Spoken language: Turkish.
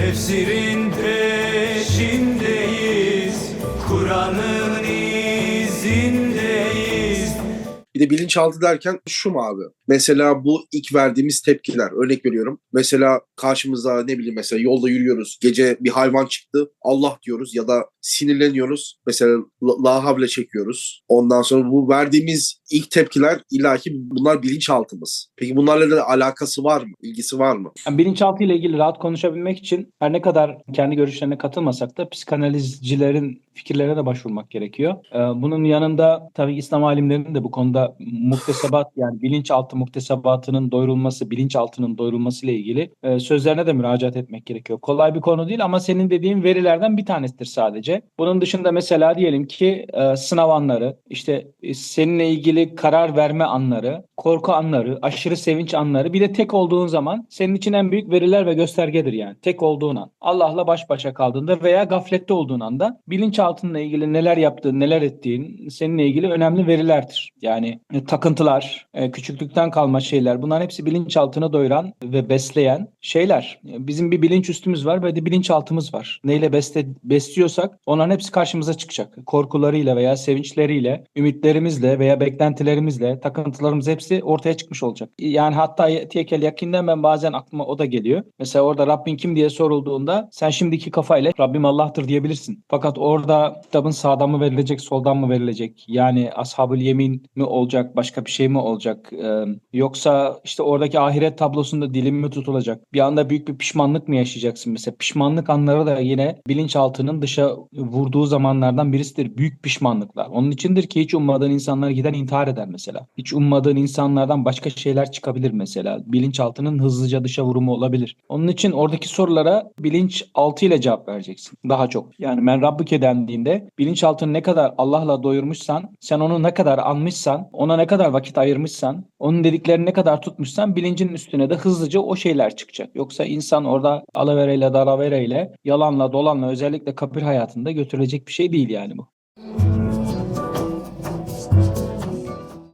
Tefsirin peşindeyiz Kur'an'ın izindeyiz Bir de bilinçaltı derken şu mu abi? Mesela bu ilk verdiğimiz tepkiler. Örnek veriyorum. Mesela karşımıza ne bileyim mesela yolda yürüyoruz. Gece bir hayvan çıktı. Allah diyoruz ya da sinirleniyoruz. Mesela la, havle çekiyoruz. Ondan sonra bu verdiğimiz ilk tepkiler illaki bunlar bilinçaltımız. Peki bunlarla da alakası var mı? İlgisi var mı? Yani bilinçaltı ile ilgili rahat konuşabilmek için her ne kadar kendi görüşlerine katılmasak da psikanalizcilerin fikirlerine de başvurmak gerekiyor. Ee, bunun yanında tabii İslam alimlerinin de bu konuda muktesebat yani bilinçaltı muktesebatının doyurulması, bilinçaltının doyurulması ile ilgili e, sözlerine de müracaat etmek gerekiyor. Kolay bir konu değil ama senin dediğin verilerden bir tanesidir sadece. Bunun dışında mesela diyelim ki e, sınav anları, işte e, seninle ilgili karar verme anları, korku anları, aşırı sevinç anları bir de tek olduğun zaman senin için en büyük veriler ve göstergedir yani. Tek olduğun an. Allah'la baş başa kaldığında veya gaflette olduğun anda bilinçaltınla ilgili neler yaptığın, neler ettiğin seninle ilgili önemli verilerdir. Yani e, takıntılar, e, küçüklükten kalma şeyler bunların hepsi bilinçaltını doyuran ve besleyen şeyler. Bizim bir bilinç üstümüz var ve de bilinçaltımız var. Neyle besle, besliyorsak onların hepsi karşımıza çıkacak. Korkularıyla veya sevinçleriyle, ümitlerimizle veya beklentilerimizle, takıntılarımız hepsi ortaya çıkmış olacak. Yani hatta tiyekel yakinden ben bazen aklıma o da geliyor. Mesela orada Rabbin kim diye sorulduğunda sen şimdiki kafayla Rabbim Allah'tır diyebilirsin. Fakat orada kitabın sağdan mı verilecek, soldan mı verilecek? Yani ashabül yemin mi olacak, başka bir şey mi olacak? Ee, yoksa işte oradaki ahiret tablosunda dilim mi tutulacak? Bir anda büyük bir pişmanlık mı yaşayacaksın? Mesela pişmanlık anları da yine bilinçaltının dışa vurduğu zamanlardan birisidir. Büyük pişmanlıklar. Onun içindir ki hiç ummadığın insanlar gider intihar eder mesela. Hiç ummadığın insanlardan başka şeyler çıkabilir mesela. Bilinçaltının hızlıca dışa vurumu olabilir. Onun için oradaki sorulara bilinçaltı ile cevap vereceksin. Daha çok. Yani men Rabbike dendiğinde bilinçaltını ne kadar Allah'la doyurmuşsan, sen onu ne kadar anmışsan, ona ne kadar vakit ayırmışsan, onun dediklerini ne kadar tutmuşsan bilincin üstüne de hızlıca o şeyler çıkacak. Yoksa insan orada alavereyle dalavereyle yalanla dolanla özellikle kapir hayatında götürülecek bir şey değil yani bu.